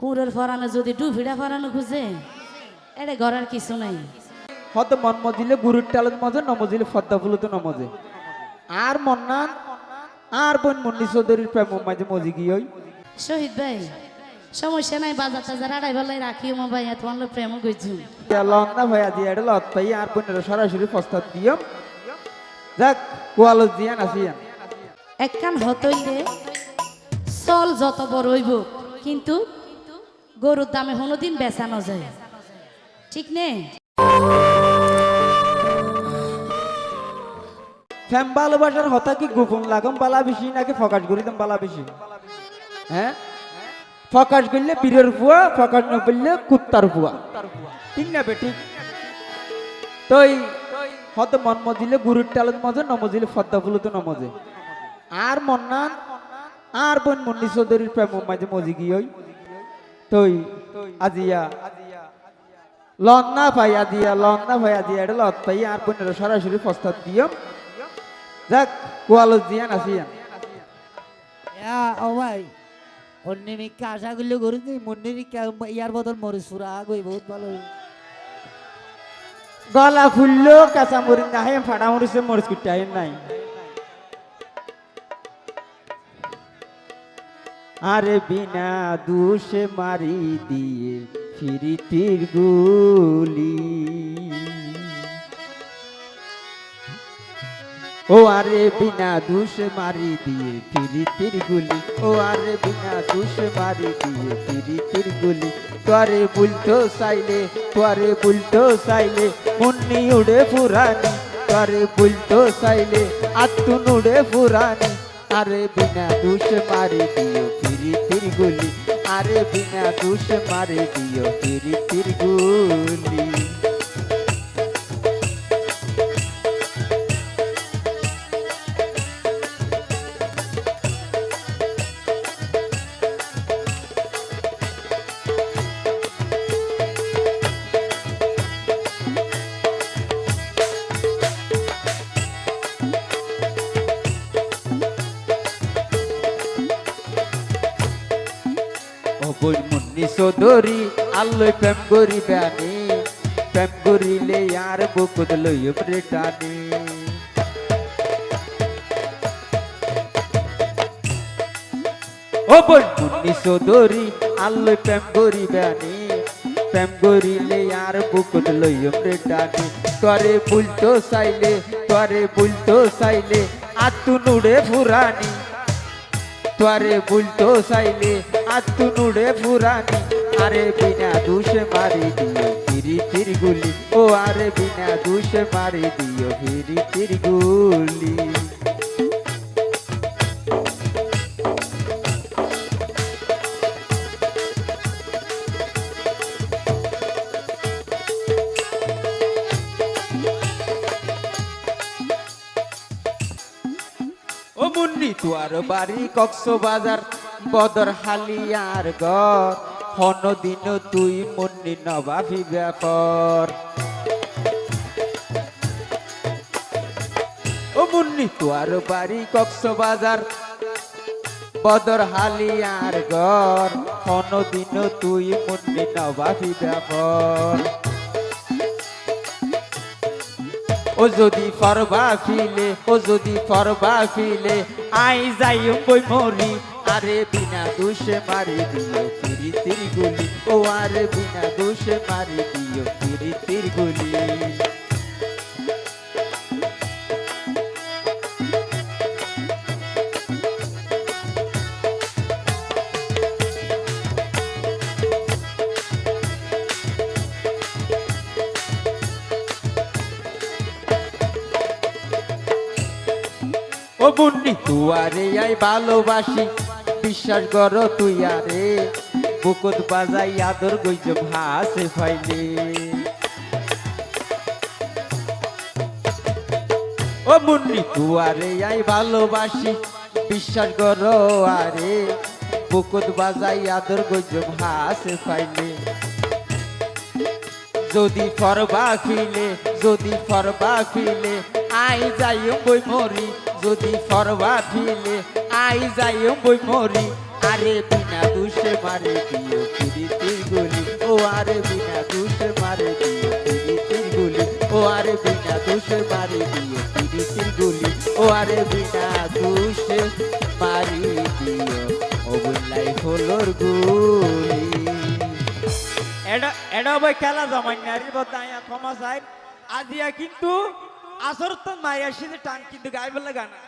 কুঁড়ের ফরানো যদি ডুফিটা ফরানো খুঁজে এটা ঘরের কিছু নাই। হত মন মজিলে গুরুর টালত মজে নমজিলে ফদ্দা ফুলতো নমজে আর মন্নান আর বোন মুন্নি চৌধুরীর প্রেম মাঝে মজি গিয়ে শহীদ ভাই সমস্যা নাই বাজার টাজার আড়াই বেলায় রাখিও মো ভাই তোমার লোক প্রেম গইছু লন না ভাই আজি এটা লত পাই আর বোনের সরাসরি প্রস্তাব দিও। যাক কোয়ালত দিয়ান আসিয়ান একখান হতই রে চল যত বড় হইব কিন্তু গরুর দামে কোনোদিন বেচানো যায় ঠিক নেই ফ্যাম ভালোবাসার হতা কি গোপন লাগাম? বালা বেশি নাকি ফকাশ করিতাম বালা বেশি? হ্যাঁ ফকাশ করলে বীরের ফুয়া, ফকাশ না করলে কুত্তার ফুয়া। ঠিক না বেটি? তই হত মন মজিলে গুরুর টালত মজে নমজিলে ফদ্দা ফুলতো নমজে আর মন্নান, আর বোন মুন্নি চৌধুরীর প্রেম মাঝে মজি গিয়ে তই আজিয়া। লন না ভাই আজিয়া লন না ভাই আজিয়া এটা লত পাই আর বোনের সরাসরি প্রস্তাব দিও। যাক কোয়ালত দিয়ান আসিয়ান ইয়া ও ভাই অন্য মিকা আশা করলে নেই মন্দির ইয়ার বদল মরিস পুরা গই বহুত ভালো। গলা ফুললো কাঁচা মরিচ না হয় ফাটা মরিচে মরিচ কুটতে নাই। আরে বিনা দুষে মারি দিয়ে ফিরিতির গুলি। ও আরে বিনা দুষে মারি দিয়ে ফিরিতির গুলি। ও আরে বিনা দুষে মারি দিয়ে ফিরিতির গুলি। তোরে বুলতো চাইলে তোরে বুলতো চাইলে মুন্নি উড়ে ফুরানি। তোরে বুলতো চাইলে আত্মুন উড়ে ফুরানি। আরে বিনা দুষ মারি দিও ফিরিতির গুলি। আরে বিনা দুষ মারি দিও ফিরিতির গুলি। অবৈ মুন্নি আল্লই প্রেম করিবে আনি প্রেম করিলে আর বুকুদ লইব রে টানি। অবৈ মুন্নি চৌধুরী আল্লই প্রেম করিবে আনি প্রেম করিলে আর বুকুদ লইব রে টানি। তরে বুলতো চাইলে, তরে বুলতো চাইলে আত্মু নুড়ে ফুরানি। তোরে বুলতো চাইলে আত্মু নুড়ে ফুরানি আরে বিনা দুষে মারি দিও ফিরি ফির গুলি। ও আরে বিনা দুষে মারি দিও ফিরি ফির গুলি। মুন্নি, তুয়ার বাড়ি বদর হালিয়ার ঘর হন দিন তুই মুন্নি নবাবি ব্যাপার ও মুন্নি, তুয়ার বাড়ি কক্সবাজার। বদর হালিয়ার ঘর হন দিন তুই মুন্নি নবাবি ব্যাপার ও যদি ফরবা ফিলে, ও যদি ফরবা ফিলে, আই যাই বই মরি আরে বিনা দোষে মারি দিও ফিরি তির গুলি ও আরে বিনা দোষে মারি দিও ফিরি তির গুলি ও বুন্নি তুয়ারে আই ভালোবাসি বিশ্বাস কর তুই আরে। বুকুত বাজাই আদর গইজ ভাসে ফাইলে ও মুন্নি তুয়ারে আই ভালোবাসি বিশ্বাস কর আরে। বুকুত বাজাই আদর গইজ ভাসে ফাইলে যদি ফরবা ফিলে যদি ফরবা ফিলে আই যাইও বই মরি। যদি ফরবা ফিলে আই যাইও বই মরি। আরে বিনা দুষে মারে দিও পিরিতির গুলি। ও আরে বিনা দুষে মারে দিও পিরিতির গুলি। ও আরে বিনা দুষে মারে দিও পিরিতির গুলি। ও আরে বিনা দুষে মারি দিও ও বুল্লাই হলোর গুলি। এটা এটা ভাই খেলা জমাই নারী বদাইয়া ক্ষমা চাই আজিয়া কিন্তু আসর তো মাইয়া সিনে টান কিন্তু গায়ে বলে না